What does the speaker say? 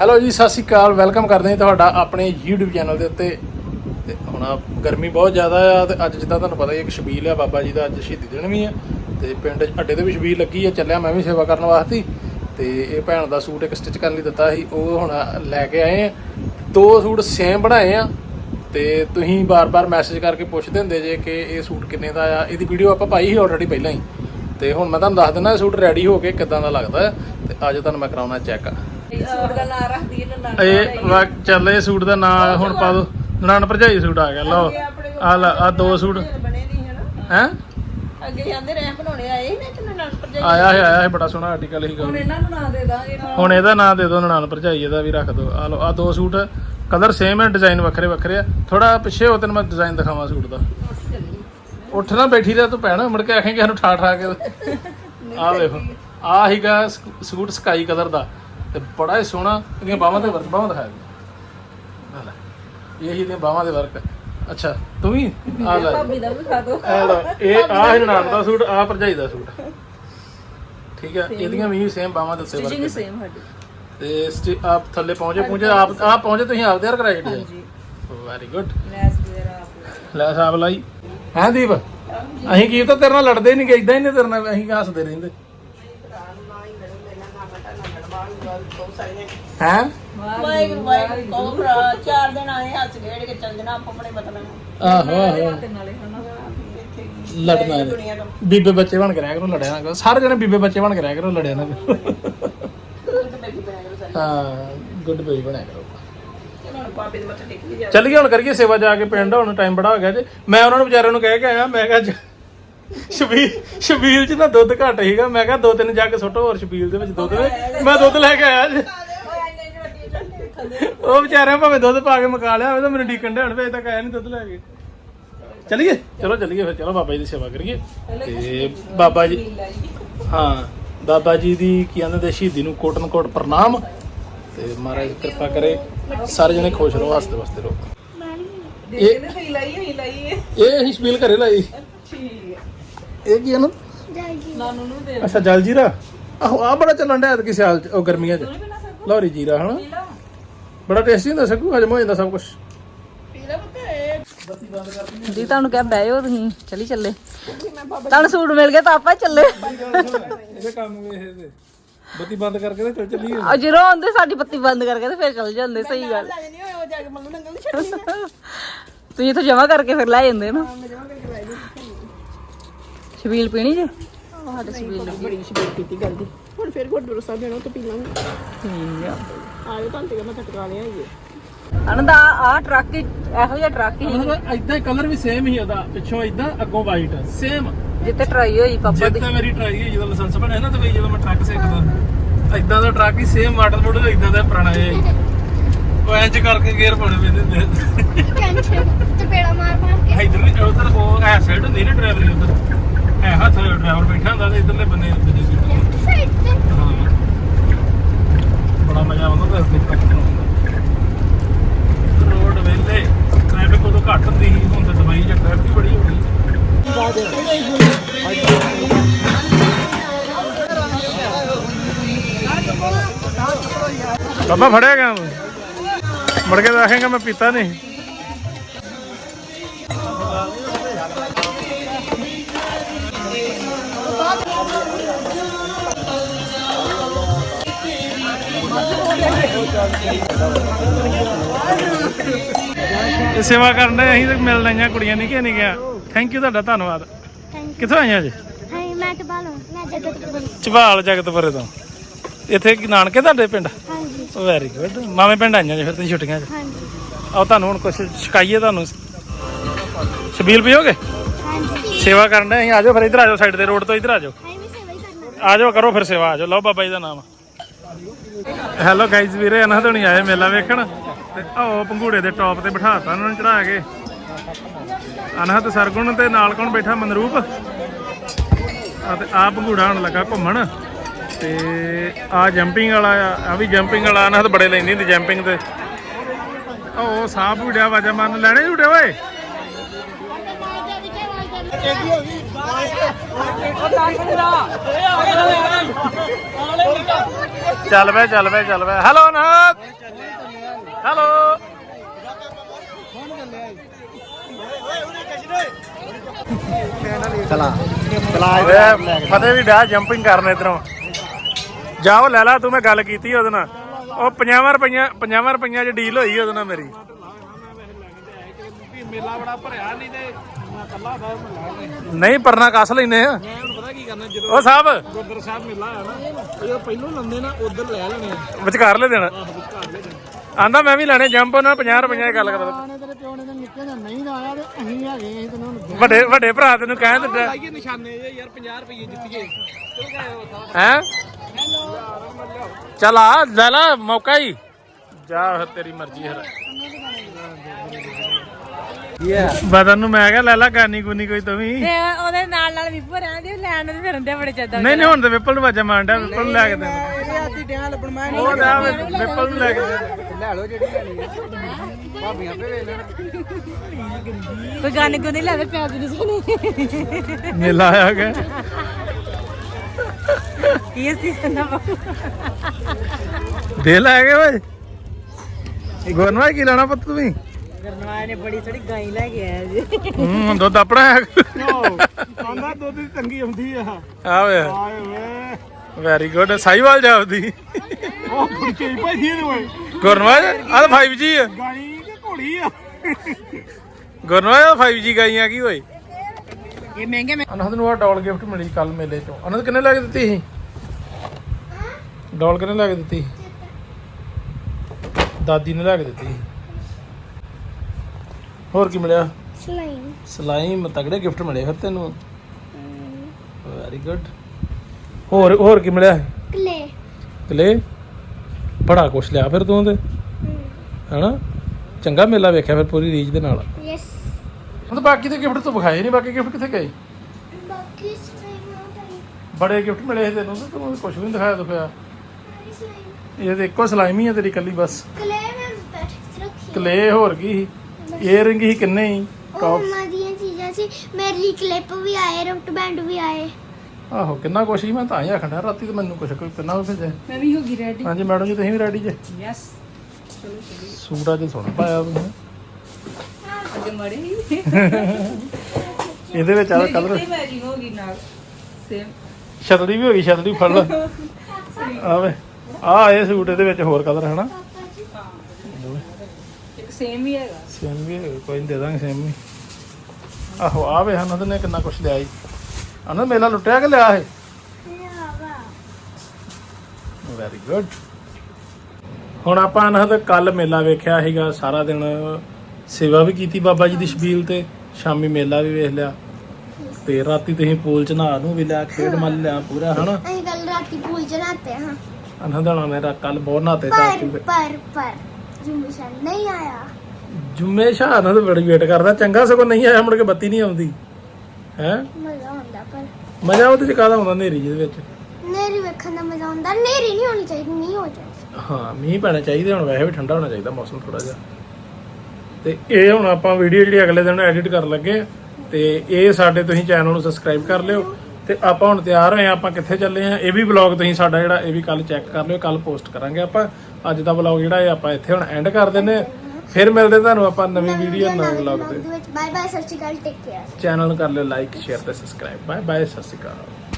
Hello ਜੀ, ਸਤਿ ਸ਼੍ਰੀ ਅਕਾਲ। Welcome ਕਰਦੇ ਹਾਂ ਤੁਹਾਡਾ ਆਪਣੇ YouTube ਚੈਨਲ ਦੇ ਉੱਤੇ। ਤੇ ਹੁਣ ਆ ਗਰਮੀ ਬਹੁਤ ਜ਼ਿਆਦਾ ਆ ਤੇ ਅੱਜ ਜਿੱਦਾਂ ਤੁਹਾਨੂੰ ਪਤਾ ਹੀ ਇੱਕ ਸ਼ਬੀਲ ਆ, ਬਾਬਾ ਜੀ ਦਾ ਅੱਜ ਸ਼ਹੀਦੀ ਦਿਨ ਵੀ ਆ। ਤੇ ਪਿੰਡ 'ਚ ਅੱਡੇ ਤੇ ਵੀ ਸ਼ਬੀਲ ਲੱਗੀ ਆ, ਚੱਲਿਆ ਮੈਂ ਵੀ ਸੇਵਾ ਕਰਨ ਵਾਸਤੇ। ਤੇ ਇਹ ਭੈਣ ਦਾ ਸੂਟ ਇੱਕ ਸਟਿਚ ਕਰਨ ਲਈ ਦਿੱਤਾ ਸੀ, ਉਹ ਹੁਣ ਲੈ ਕੇ ਆਏ ਆ। ਦੋ ਸੂਟ ਸੇਮ ਬਣਾਏ ਆ। ਤੇ ਤੁਸੀਂ ਬਾਰ-ਬਾਰ ਮੈਸੇਜ ਕਰਕੇ ਪੁੱਛਦੇ ਹੁੰਦੇ ਜੇ ਕਿ ਇਹ ਸੂਟ ਕਿੰਨੇ ਦਾ ਆ। ਇਹਦੀ ਵੀਡੀਓ ਆਪਾਂ ਪਾਈ ਸੀ ਆਲਰੇਡੀ ਪਹਿਲਾਂ ਹੀ। ਤੇ ਹੁਣ ਮੈਂ ਤੁਹਾਨੂੰ ਦੱਸ ਦਿੰਦਾ, ਇਹ ਸੂਟ ਰੈਡੀ ਹੋ ਕੇ ਕਿੱਦਾਂ ਦਾ ਲੱਗਦਾ ਹੈ ਤੇ ਅੱਜ ਤੁਹਾਨੂੰ ਮੈਂ ਕਰਾਉਣਾ ਚੈੱਕ ਸੂਟ ਦਾ ਨਾਂ ਰੱਖਦੀ ਹੈ ਨਨਾਣ ਇਹ ਵਾ ਚੱਲ ਇਹ ਸੂਟ ਦਾ ਨਾਂ ਹੁਣ ਪਾ ਦੋ। ਨਨਾਣ ਭਰਜਾਈ ਸੂਟ ਆ ਗਿਆ ਲਓ। ਆ ਲੈ ਆ ਦੋ ਸੂਟ। ਬਣੇ ਨਹੀਂ ਹਨਾ। ਹੈ? ਅੱਗੇ ਜਾਂਦੇ ਰਹਿ ਬਣਾਉਣੇ ਆਏ ਨਾ ਕਿ ਨਨਾਣ ਭਰਜਾਈ ਆਇਆ ਹੈ ਆਇਆ ਹੈ ਬੜਾ ਸੋਹਣਾ ਆਰਟੀਕਲ ਹੀ ਹੁਣ ਇਹਨਾਂ ਨੂੰ ਨਾਂ ਦੇ ਦਾਂਗੇ ਨਾਲ ਹੁਣ ਇਹਦਾ ਨਾਂ ਦੇ ਦਿਓ ਨਨਾਣ ਭਰਜਾਈ ਇਹਦਾ ਵੀ ਰੱਖ ਦਿਓ ਆ ਲਓ ਆ ਦੋ ਸੂਟ ਕਲਰ ਸੇਮ ਹੈ ਡਿਜ਼ਾਈਨ ਵੱਖਰੇ ਵੱਖਰੇ ਆ। ਥੋੜਾ ਪਿੱਛੇ ਹੋ ਤੈਨੂੰ ਮੈਂ ਡਿਜ਼ਾਈਨ ਦਿਖਾਵਾਂ ਸੂਟ ਦਾ। ਉੱਠ ਨਾ ਬੈਠੀ ਰਹਿ ਤੂੰ ਭੈਣ ਮੁੜ ਕੇ ਆਖੇਂਗੇ ਸਾਨੂੰ ਠਾ ਠਾ ਕੇ। ਆ ਵੇਖੋ। ਆ ਹੀਗਾ ਸਕ- ਸੂਟ ਸਕਾਈ ਕਲਰ ਦਾ। ਤੇ ਬੜਾ ਹੀ ਸੋਹਣਾ ਇਹਦੀਆਂ ਬਾਹਾਂ ਤੇ ਵਰਕ ਬਾਹਾਂ ਦਿਖਾਇਆ ਆ ਲੈ ਇਹ ਹੀ ਦੀਆਂ ਬਾਹਾਂ ਦੇ ਵਰਕ। ਅੱਛਾ ਤੂੰ ਵੀ? ਆ ਲੈ। ਭਾਬੀ ਦਾ ਵੀ ਖਾ ਦੋ। ਇਹ ਲਓ, ਇਹ ਆ ਦਾ ਸੂਟ ਆ ਭਰਜਾਈ ਦਾ ਸੂਟ। ਠੀਕ ਹੈ ਇਹਦੀਆਂ ਵੀ ਸੇਮ ਬਾਹਾਂ ਦੇ ਉੱਤੇ ਸਟਿਚਿੰਗ ਵਰਕ ਸੇਮ ਸਾਡੀ। ਤੇ ਸਟਿ- ਆਪ ਥੱਲੇ ਪਹੁੰਚੇ ਪਹੁੰਚੇ ਆਪ ਆਪ ਪਹੁੰਚੇ ਤੁਸੀਂ ਆਪ ਤਿਆਰ ਕਰਾਈ ਡੀ ਜੀ ਵੈਰੀ ਗੁੱਡ ਲੈਸ ਵਗੈਰਾ ਆਪ ਲੈ ਸਾਹਿਬ ਲਾਈ। ਹੈਂ ਦੀਪ? ਅਸੀਂ ਕੀ ਤਾਂ ਤੇਰੇ ਨਾਲ ਲੜਦੇ ਨਹੀਂ ਗਏ ਇਦਾਂ ਹੀ ਨਹੀਂ ਤੇਰੇ ਨਾਲ ਅਸੀਂ ਹੱਸਦੇ ਰਹਿੰਦੇ। ਹੈਂ ਵਾਹਿਗੁਰੂ ਵਾਹਿਗੁਰੂ ਕਹੋ ਭਰਾ ਚਾਰ ਦਿਨ ਆਏ ਹੱਸ ਖੇਡ ਕੇ ਚੱਲ ਜਣਾ ਆਪਾਂ ਆਪਣੇ ਬਦਲਣ ਆਹੋ ਆਹੋ। ਲੜਨਾ ਹੈ। ਦੁਨੀਆ ਤੋਂ ਬੀਬੇ ਬੱਚੇ ਬਣ ਕੇ ਰਹਿਆ ਕਰੋ, ਲੜਿਆ ਨਾ ਕਰੋ। ਸਾਰੇ ਜਣੇ ਬੀਬੇ ਬੱਚੇ ਬਣ ਕੇ ਰਹਿ ਕਰੋ, ਲੜਿਆ ਨਾ ਕਰੋ। ਗੁੱਡ ਬੇਬੀ ਬਣਿਆ ਕਰੋ ਸਾਰੇ ਹਾਂ ਗੁੱਡ ਬੇਬੀ ਬਣਿਆ ਕਰੋ। ਚਲੋ ਹੁਣ ਪਾਪੇ ਦੇ ਮੱਥੇ ਟੇਕ ਜਾ ਚੱਲੀਏ ਹੁਣ ਕਰੀਏ ਸੇਵਾ ਜਾ ਕੇ ਪਿੰਡ, ਹੁਣ ਟਾਈਮ ਬੜਾ ਹੋ ਗਿਆ ਜੇ। ਮੈਂ ਉਹਨਾਂ ਨੂੰ ਵਿਚਾਰਿਆਂ ਨੂੰ ਕਹਿ ਕੇ ਆਇਆ, ਮੈਂ ਕਿਹਾ ਜ- ਸ਼ਬੀਲ ਸ਼ਬੀਲ ਚ ਨਾ ਦੁੱਧ ਘੱਟ ਸੀਗਾ। ਮੈਂ ਕਿਹਾ ਦੋ ਤਿੰਨ ਜੱਗ ਸੁੱਟੋ ਹੋਰ ਸ਼ਬੀਲ ਦੇ ਵਿੱਚ ਦੁੱਧ ਦੇ। ਮੈਂ ਦੁੱਧ ਲੈ ਕੇ ਆਇਆ ਜੀ ਉਹ ਵਿਚਾਰਿਆਂ ਭਾਵੇਂ ਦੁੱਧ ਪਾ ਕੇ ਮੁਕਾ ਲਿਆ ਹੋਵੇ ਤਾਂ ਮੈਨੂੰ ਡੀਕਣ ਹਣ ਵੇ ਤੱਕ ਆਇਆ ਨਹੀਂ ਦੁੱਧ ਲੈ ਕੇ। ਚੱਲੀਏ? ਚਲੋ ਚੱਲੀਏ ਫਿਰ। ਚਲੋ ਬਾਬਾ ਜੀ ਦੀ ਸੇਵਾ ਕਰੀਏ। ਤੇ ਬਾਬਾ ਜੀ ਹਾਂ ਬਾਬਾ ਜੀ ਦੀ ਕੀ ਕਹਿੰਦੇ ਨੇ ਸ਼ਹੀਦੀ ਨੂੰ ਕੋਟਨ ਕੋਟ ਪ੍ਰਣਾਮ। ਤੇ ਮਹਾਰਾਜ ਕਿਰਪਾ ਕਰੇ ਸਾਰੇ ਜਣੇ ਖੁਸ਼ ਰਹੋ ਹੱਸਦੇ ਵਸਦੇ ਰਹੋ ਦੇਖਦੇ ਤੇ ਲਾਈ ਹੋਈ ਲਾਈ ਹੈ ਇਹ ਅਸੀਂ ਸਪੀਲ ਘਰੇ ਲਾਈ। ਠੀਕ ਇਹ ਕੀ ਹੈ ਨਾ? ਨਾਨੂ ਨੂੰ ਦੇ ਅੱਛਾ ਜਲ ਜੀਰਾ? ਆਹੋ ਆ ਬੜਾ ਚੱਲਣ ਡਿਆ ਕਿ ਸਿਆਲ ਚ ਉਹ ਗਰਮੀਆਂ ਚ। ਲੋਰੀ ਜੀਰਾ ਹਨਾ? ਬੜਾ ਟੇਸਟੀ ਹੁੰਦਾ ਸਗੂ ਹਜਮ ਹੋ ਜਾਂਦਾ ਸਭ ਕੁਝ ਜੀ ਤੁਹਾਨੂੰ ਕਿਹਾ ਬਹਿ ਜਾਓ ਤੁਸੀਂ ਚਲੀ ਚੱਲੇ। ਤੁਹਾਨੂੰ ਸੂਟ ਮਿਲ ਗਿਆ ਤਾਂ ਆਪਾਂ ਚੱਲੇ। ਇਹਦੇ ਕੰਮ ਵੇਖ ਇਹਦੇ। ਬੱਤੀ ਬੰਦ ਕਰਕੇ ਤੇ ਚੱਲ ਚੱਲੀਏ। ਆ ਜਦੋਂ ਆਉਂਦੇ ਸਾਡੀ ਬੱਤੀ ਬੰਦ ਕਰਕੇ ਤੇ ਫਿਰ ਚੱਲ ਜਾਂਦੇ ਸਹੀ ਗੱਲ। ਤੁਸੀਂ ਇੱਥੋਂ ਜਮਾ ਕਰਕੇ ਫਿਰ ਲੈ ਜਾਂਦੇ ਨਾ। ਛਬੀਲ ਪੀਣੀ ਜੇ? ਆਹ ਸਾਡੇ ਛਬੀਲ ਲੱਗੀ। ਬੜੀ ਸ਼ਬੀਰ ਪੀਤੀ ਗੱਲ ਦੀ ਹੁਣ ਫਿਰ ਗੁਰਦੁਆਰਾ ਸਾਹਿਬ ਜਾਣਾ ਤੇ ਪੀ ਲਾਂਗੇ ਠੀਕ ਆ। ਆਇਓ ਘੰਟੇ ਦਾ ਮੈਂ ਟਕਰਾ ਲਿਆ ਹੀ ਅਨੰਦ ਆ ਆ ਟਰੱਕ ਹੀ ਇਹੋ ਜਿਹਾ ਟਰੱਕ ਹੀ ਇਦਾਂ ਕਲਰ ਵੀ ਸੇਮ ਹੀ ਉਹਦਾ। ਪਿੱਛੋਂ ਇਦਾਂ ਅੱਗੋਂ ਵਾਈਟ ਸੇਮ ਜਿੱਤੇ ਟਰਾਈ ਹੋਈ ਪਾਪਾ ਦੀ। ਜਿੱਦਾਂ ਮੇਰੀ ਟਰਾਈ ਹੋਈ ਜਦੋਂ ਲਾਇਸੈਂਸ ਬਣਿਆ ਨਾ ਤੇ ਵੀ ਜਦੋਂ ਮੈਂ ਟਰੱਕ ਸਿੱਖਦਾ। ਇਦਾਂ ਦਾ ਟਰੱਕ ਹੀ ਸੇਮ ਮਾਡਲ ਮਾਡਲ ਇਦਾਂ ਦਾ ਪੁਰਾਣਾ ਇਹ ਉਹ ਇੰਜ ਕਰਕੇ ਗੇਅਰ ਪਾਉਣੇ ਪੈਂਦੇ ਹੁੰਦੇ ਟੈਨਸ਼ਨ ਚਪੇੜਾ ਮਾਰ ਮਾਰ ਕੇ। ਇਧਰ ਵੀ ਉਧਰ ਉਹ ਐ ਸਾਈਡ ਹੁੰਦੀ ਨਾ ਡਰਾਈਵਰ ਦੀ ਉਧਰ। ਐ ਹੱਥ ਡਰਾਈਵਰ ਬੈਠਾ ਹੁੰਦਾ ਤੇ ਇਧਰਲੇ ਬੰਨੇ ਦੂਜੀ ਸੀਟ ਤੇ ਸਾਈਡ ਤੇ। ਹਾਂ। ਬੜਾ ਮਜ਼ਾ ਆਉਂਦਾ ਤੇ ਚਲਾਉਣ ਦਾ। ਰੋਡ ਵੇਲੇ ਟ੍ਰੈਫਿਕ ਉਦੋਂ ਘੱਟ ਹੁੰਦੀ ਸੀ ਹੁਣ ਤਾਂ ਦਵਾਈ ਜਾਂ ਟ੍ਰੈਫਿਕ ਬੜੀ ਹੋ ਗਈ। ਬਾਬਾ ਫੜਿਆ ਗਿਆ ਮੜ ਕੇ ਦੇਖੇਗਾ ਮੈਂ ਪੀਤਾ ਨਹੀਂ। ਇਹ ਸੇਵਾ ਕਰਨ ਦੇ ਅਸੀਂ ਤਾਂ ਮਿਲ ਲਈਆਂ ਕੁੜੀਆਂ ਨਹੀਂ ਕਿ ਨਹੀਂ ਗਿਆ ਥੈਂਕ ਯੂ ਤੁਹਾਡਾ ਧੰਨਵਾਦ ਕਿੱਥੋਂ ਆਈਆਂ ਜੀ ਹਾਈ ਮੈਂ ਤੇ। ਬਾਲੋ ਮੈਂ ਜਗਤ ਤੋਂ। ਚਵਾਲ ਜਗਤਪੁਰੇ ਤੋਂ। ਇੱਥੇ ਕੀ ਨਾਨਕੇ ਤੁਹਾਡੇ ਪਿੰਡ? ਹਾਂਜੀ। ਵੈਰੀ ਗੁੱਡ ਮਾਵੇਂ ਪਿੰਡ ਆਈਆਂ ਜੀ ਫਿਰ ਤੁਸੀਂ ਛੁੱਟੀਆਂ 'ਚ। ਹਾਂਜੀ। ਆਓ ਤੁਹਾਨੂੰ ਹੁਣ ਕੁਝ ਛਕਾਈਏ ਤੁਹਾਨੂੰ। ਛਬੀਲ ਪੀਓਗੇ? ਹਾਂਜੀ। ਸੇਵਾ ਕਰਨ ਦੇ ਅਸੀਂ ਆਜੋ ਫਿਰ ਇੱਧਰ ਆਜੋ ਸਾਈਡ ਤੇ ਰੋਡ ਤੋਂ ਇੱਧਰ ਆਜੋ ਹੀ ਆਜੋ ਕਰੋ ਫਿਰ ਸੇਵਾ ਆਜੋ ਲਓ ਬਾਬਾ ਜੀ ਦਾ ਨਾਮ। ਹੈਲੋ ਗਾਈਜ਼ ਵੀਰੇ ਅਨਹਦ ਹੋਣੀ ਆਏ ਮੇਲਾ ਵੇਖਣ। ਤੇ ਆਓ ਪੰਗੂੜੇ ਦੇ ਟੌਪ ਤੇ ਬਿਠਾਤਾ ਉਹਨਾਂ ਨੂੰ ਚੜਾ ਕੇ। ਅਨਹਦ ਸਰਗੁਣ ਤੇ ਨਾਲ ਕੌਣ ਬੈਠਾ? ਮਨਰੂਪ। ਆ ਤੇ ਆ ਪੰਘੂੜਾ ਹੁਣ ਲੱਗਾ ਘੁੰਮਣ। ਤੇ ਆ ਜੰਪਿੰਗ ਵਾਲਾ ਆ ਵੀ ਜੰਪਿੰਗ ਵਾਲਾ ਅਨਹਦ ਬੜੇ ਲੈਂਦੀ ਹੁੰਦੀ ਜੰਪਿੰਗ ਤੇ। ਉਹ ਸਾਹ ਭੂੜਿਆ ਵਾਜਾ ਮਾਰਨ ਲੈਣੇ ਝੂਟੇ, ਓਏ? ਚੱਲ ਵੇ ਚੱਲ ਵੇ ਚੱਲ ਵੇ ਹੈਲੋ ਨਾਥ ਹੈਲੋ ਚਲਾ। ਫਤਿਹ ਵੀ ਡਿਆ ਜੰਪਿੰਗ ਕਰਨ ਇਧਰੋਂ। ਜਾਓ ਲੈ ਲਾ ਤੂੰ ਮੈਂ ਗੱਲ ਕੀਤੀ ਉਹਦੇ ਨਾਲ। ਉਹ 50 ਰੁਪਈਆ 50 ਰੁਪਈਆ ਚ ਡੀਲ ਹੋਈ ਉਹਦੇ ਨਾਲ ਮੇਰੀ। ਮੇਲਾ ਬੜਾ ਭਰਿਆ ਨਹੀਂ ਤੇ ਮੈਂ ਕੱਲਾ ਦਾ ਨਹੀਂ ਪਰਨਾ ਕੱਸ ਲੈਨੇ ਆ। ਮੈਂ ਹੁਣ ਪਤਾ ਕੀ ਕਰਨਾ ਜਦੋਂ ਉਹ ਸਾਹਿਬ। ਗੁਰਦਰ ਸਾਹਿਬ ਮੇਲਾ ਆ ਨਾ ਇਹ ਪਹਿਲੋਂ ਲੰਦੇ ਨਾ ਉਧਰ ਲੈ ਲੈਣੇ ਆ। ਵਿਚਕਾਰ ਲੈ ਦੇਣਾ। ਆਂਦਾ ਮੈਂ ਵੀ ਲੈਣੇ ਜੰਪ ਉਹਨਾਂ 50 ਰੁਪਈਆ ਦੀ ਗੱਲ ਕਰਦਾ। ਆਣੇ ਤੇਰੇ ਪਿਓ ਨੇ ਤਾਂ ਨਿੱਕੇ ਦਾ ਨਹੀਂ ਲਾਇਆ ਤੇ ਅਸੀਂ ਹੈਗੇ ਅਸੀਂ ਤੈਨੂੰ ਹੁਣ ਵੱਡੇ ਵੱਡੇ ਭਰਾ ਤੈਨੂੰ ਕਹਿ ਦਿੰਦਾ ਲਾਈਏ ਨਿਸ਼ਾਨੇ ਜੇ ਯਾਰ 50 ਰੁਪਏ ਜਿੱਤੀਏ। ਚਲ ਗਏ ਹੈ? ਚਲ ਆ ਲੈ ਲਾ ਮੌਕਾ ਹੀ। ਜਾ ਫਿਰ ਤੇਰੀ ਮਰਜ਼ੀ ਹੈ ਬਦਨ ਨੂੰ ਮੈਂ ਕਿਹਾ ਲੈ ਲਾ ਗਾਨੀ ਗੁਨੀ ਕੋਈ ਤੂੰ ਵੀ। ਤੇ ਉਹਦੇ ਨਾਲ ਨਾਲ ਵੀ ਭਰਿਆ ਦੀ ਲੈਣ ਦੇ ਫਿਰਨ ਦੇ ਬੜੇ ਚੱਦਾ ਨਹੀਂ ਨਹੀਂ ਹੁਣ ਤੇ ਵਿਪਲ ਨੂੰ ਵਾਜਾ ਮਾਰਦਾ ਵਿਪਲ ਨੂੰ ਲੈ ਕੇ ਦੇ ਇਹਦੇ ਹੱਥੀ ਡਿਆਂ ਲੱਭਣ ਮੈਂ ਉਹ ਜਾ ਵਿਪਲ ਨੂੰ ਲੈ ਕੇ ਦੇ ਲੈ ਲਓ ਜਿਹੜੀ ਲੈਣੀ ਹੈ ਭਾਬੀਆਂ ਪੇ ਕੋਈ ਗਾਣੇ ਕੋ ਨਹੀਂ ਲੈਦੇ ਪਿਆਜ਼ ਨਹੀਂ ਸੁਣੀ ਮੇਲਾ ਆ ਗਿਆ। ਕੀ ਅਸੀਂ ਸੰਦਾ ਦੇ ਲੈ ਗਏ ਓਏ। ਗੋਨਵਾ ਕੀ ਲੈਣਾ ਪੁੱਤ ਤੂੰ ਵੀ? ਗਰਨਵਾਏ ਨੇ ਬੜੀ ਥੋੜੀ ਗਾਈ ਲੈ ਕੇ ਆਇਆ ਜੀ। ਹੂੰ ਦੁੱਧ ਆਪਣਾ ਹੈ? ਕਹਿੰਦਾ ਦੁੱਧ ਦੀ ਤੰਗੀ ਆਉਂਦੀ ਆ। ਆ ਵੇ ਆਏ ਵੇ। ਵੈਰੀ ਗੁੱਡ ਸਾਈਵਾਲ ਜਾਵਦੀ ਉਹ ਭਾਈ ਓਏ ਗੁਰਨਵਾਜ ਆ ਤਾਂ 5G ਆ। ਗਾਈ ਕਿ ਘੋੜੀ ਆ? ਗੁਰਨਵਾਜ ਆ 5G ਗਾਈਆਂ ਕੀ ਹੋਏ ਇਹ ਮਹਿੰਗੇ ਅਨਹਦ ਨੂੰ ਆ ਡਾਲ ਗਿਫਟ ਮਿਲੀ ਕੱਲ ਮੇਲੇ ਚੋਂ। ਅਨਹਦ ਕਿੰਨੇ ਲੈ ਕੇ ਦਿੱਤੀ ਸੀ? ਡਾਲ ਕਿੰਨੇ ਲੈ ਕੇ ਦਿੱਤੀ ਦਾਦੀ ਨੇ ਲੈ ਕੇ ਦਿੱਤੀ ਹੋਰ ਕੀ ਮਿਲਿਆ? ਸਲਾਈਮ। ਸਲਾਈਮ ਤਗੜੇ ਗਿਫਟ ਮਿਲੇ ਫਿਰ ਤੈਨੂੰ? ਵੈਰੀ ਗੁੱਡ ਹੋਰ ਹੋਰ ਕੀ ਮਿਲਿਆ? ਕਲੇ। ਕਲੇ? ਬੜਾ ਕੁਛ ਲਿਆ ਫਿਰ ਤੂੰ ਤੇ। ਹਨਾ? ਚੰਗਾ ਮੇਲਾ ਵੇਖਿਆ ਫਿਰ ਪੂਰੀ ਰੀਝ ਦੇ ਨਾਲ। ਯੈਸ। ਹੁਣ ਬਾਕੀ ਦੇ ਗਿਫਟ ਤੂੰ ਵਿਖਾਏ ਨਹੀਂ ਬਾਕੀ ਗਿਫਟ ਕਿੱਥੇ ਗਏ? ਬਾਕੀ ਸਲਾਈਮ ਆਈ ਬੜੇ ਗਿਫਟ ਮਿਲੇ ਸੀ ਤੈਨੂੰ ਤੇ ਤੂੰ ਕੁਝ ਵੀ ਨਹੀਂ ਦਿਖਾਇਆ ਸਲਾਈਮ। ਇਹ ਤੇ ਇੱਕੋ ਸਲਾਈਮੀ ਆ ਤੇਰੀ ਕੱਲੀ ਬਸ। ਕਲੇ ਮੈਂ ਬੈਠ ਕੇ ਰੱਖੀ ਕਲੇ ਹੋਰ ਕੀ ਸੀ? ਏਅਰਿੰਗ ਹੀ ਕਿੰਨੇ ਹੀ? ਉਹ ਟੌਪ ਮਾਂ ਦੀਆਂ ਚੀਜ਼ਾਂ ਸੀ। ਮੇਰੇ ਲਈ ਕਲਿੱਪ ਵੀ ਆਏ ਰਫਟ ਬੈਂਡ ਵੀ ਆਏ। ਆਹੋ ਕਿੰਨਾ ਕੁਛ ਸੀ ਮੈਂ ਤਾਂ ਹੀ ਆਖਣਾ ਰਾਤੀ ਤੇ ਮੈਨੂੰ ਕੁਛ ਕੋਈ ਕਿੰਨਾ ਹੋ ਭੇਜਿਆ ਮੈਂ ਵੀ ਹੋ ਗਈ ਰੈਡੀ ਹਾਂਜੀ ਮੈਡਮ ਜੀ ਤੁਸੀਂ ਵੀ ਰੈਡੀ ਜੇ? ਯੈਸ ਸੂਟ ਅੱਜ ਸੋਹਣਾ ਪਾਇਆ ਤੁਸੀਂ। ਅੱਜ ਮੜੇ ਹੀ ਇਹਦੇ ਵਿੱਚ ਆ ਕਲਰ ਮੈਚਿੰਗ ਹੋ ਗਈ ਨਾਲ। ਸੇਮ ਛਤਰੀ ਵੀ ਹੋ ਗਈ ਛਤਰੀ ਫੜ ਲਾ ਆਵੇ ਆ ਇਹ ਸੂਟ ਇਹਦੇ ਵਿੱਚ ਹੋਰ ਕਲਰ ਹਨਾ? ਸੇਮ ਹੀ ਹੈਗਾ। ਸੇਮ ਵੀ ਹੈ, ਕੋਈ ਨਹੀਂ ਦੇ ਦਾਂਗੇ ਸੇਮ ਵੀ ਆਹੋ ਆਵੇ ਹਨਦ ਨੇ ਕਿੰਨਾ ਕੁਛ ਲਿਆ ਜੀ ਅਨੰਦ ਮੇਲਾ ਲੁੱਟਿਆ ਕਿ ਲਿਆ ਇਹ? ਵੈਰੀ ਗੁੱਡ ਹੁਣ ਆਪਾਂ ਅਨਹਦ ਕੱਲ ਮੇਲਾ ਵੇਖਿਆ ਸੀਗਾ ਸਾਰਾ ਦਿਨ ਸੇਵਾ ਵੀ ਕੀਤੀ ਬਾਬਾ ਜੀ ਦੀ ਸ਼ਬੀਲ ਤੇ ਸ਼ਾਮੀ ਮੇਲਾ ਵੀ ਵੇਖ ਲਿਆ। ਤੇ ਰਾਤੀ ਤੁਸੀਂ ਪੂਲ ਚ ਨਹਾ ਨੂੰ ਵੀ ਲਿਆ ਖੇਡ ਮੱਲ ਲਿਆ ਪੂਰਾ ਹਨਾ? ਅਸੀਂ ਕੱਲ ਰਾਤੀ ਪੂਲ ਚੜਾਤੇ ਹਾਂ। ਅਨਹਦ ਹਣਾ ਮੇਰਾ ਕੱਲ ਬਹੁਤ ਨਹਾਤੇ ਪਰ ਪਰ ਪਰ। ਨਹੀਂ ਆਇਆ। ਜੁਮੇ ਸ਼ਾਹ ਅਨਹਦ ਬੜੀ ਵੇਟ ਕਰਦਾ ਚੰਗਾ ਸਗੋਂ ਨਹੀਂ ਆਇਆ ਮੁੜ ਕੇ ਬੱਤੀ ਨਹੀਂ ਆਉਂਦੀ। ਹੈ? ਮਜ਼ਾ ਆਉਂਦਾ ਪਰ। ਮਜ਼ਾ ਉਹਦੇ ਚ ਕਾਹਦਾ ਆਉਂਦਾ ਨੇਰੀ ਜਿਹਦੇ ਵਿੱਚ? ਨੇਰੀ ਵੇਖਣ ਦਾ ਮਜ਼ਾ ਆਉਂਦਾ ਨੇਰੀ ਨਹੀਂ ਹੋਣੀ ਚਾਹੀਦੀ ਨਹੀਂ ਹੋ ਜਾਏ। ਹਾਂ ਮੀਂਹ ਪੈਣਾ ਚਾਹੀਦਾ ਹੁਣ ਵੈਸੇ ਵੀ ਠੰਡਾ ਹੋਣਾ ਚਾਹੀਦਾ ਮੌਸਮ ਥੋੜਾ ਜਿਹਾ। ਤੇ ਇਹ ਹੁਣ ਆਪਾਂ ਵੀਡੀਓ ਜਿਹੜੀ ਅਗਲੇ ਦਿਨ ਐਡਿਟ ਕਰਨ ਲੱਗੇ ਤੇ ਇਹ ਸਾਡੇ ਤੁਸੀਂ ਚੈਨਲ ਨੂੰ ਸਬਸਕ੍ਰਾਈਬ ਕਰ ਲਿਓ। ਤੇ ਆਪਾਂ ਹੁਣ ਤਿਆਰ ਹੋਏ ਆ ਆਪਾਂ ਕਿੱਥੇ ਚੱਲੇ ਆ ਇਹ ਵੀ ਵਲੌਗ ਤੁਸੀਂ ਸਾਡਾ ਜਿਹੜਾ ਇਹ ਵੀ ਕੱਲ ਚੈੱਕ ਕਰ ਲਿਓ ਕੱਲ ਪੋਸਟ ਕਰਾਂਗੇ ਆਪਾਂ। ਅੱਜ ਦਾ ਵਲੌਗ ਜਿਹੜਾ ਇਹ ਆਪਾਂ ਇੱਥੇ ਹੁਣ ਐਂਡ ਕਰ ਦਿੰਨੇ ਫਿਰ ਮਿਲਦੇ ਤੁਹਾਨੂੰ ਆਪਾਂ ਨਵੀਂ ਵੀਡੀਓ ਵਲੌਗ ਦੇ ਵਿੱਚ। ਬਾਏ ਬਾਏ ਸਤਿ ਸ਼੍ਰੀ ਅਕਾਲ ਟੇਕ ਕੇਅਰ ਚੈਨਲ ਨੂੰ ਕਰ ਲਿਓ ਲਾਈਕ ਸ਼ੇਅਰ ਤੇ subscribe bye bye Sat Shri Akal.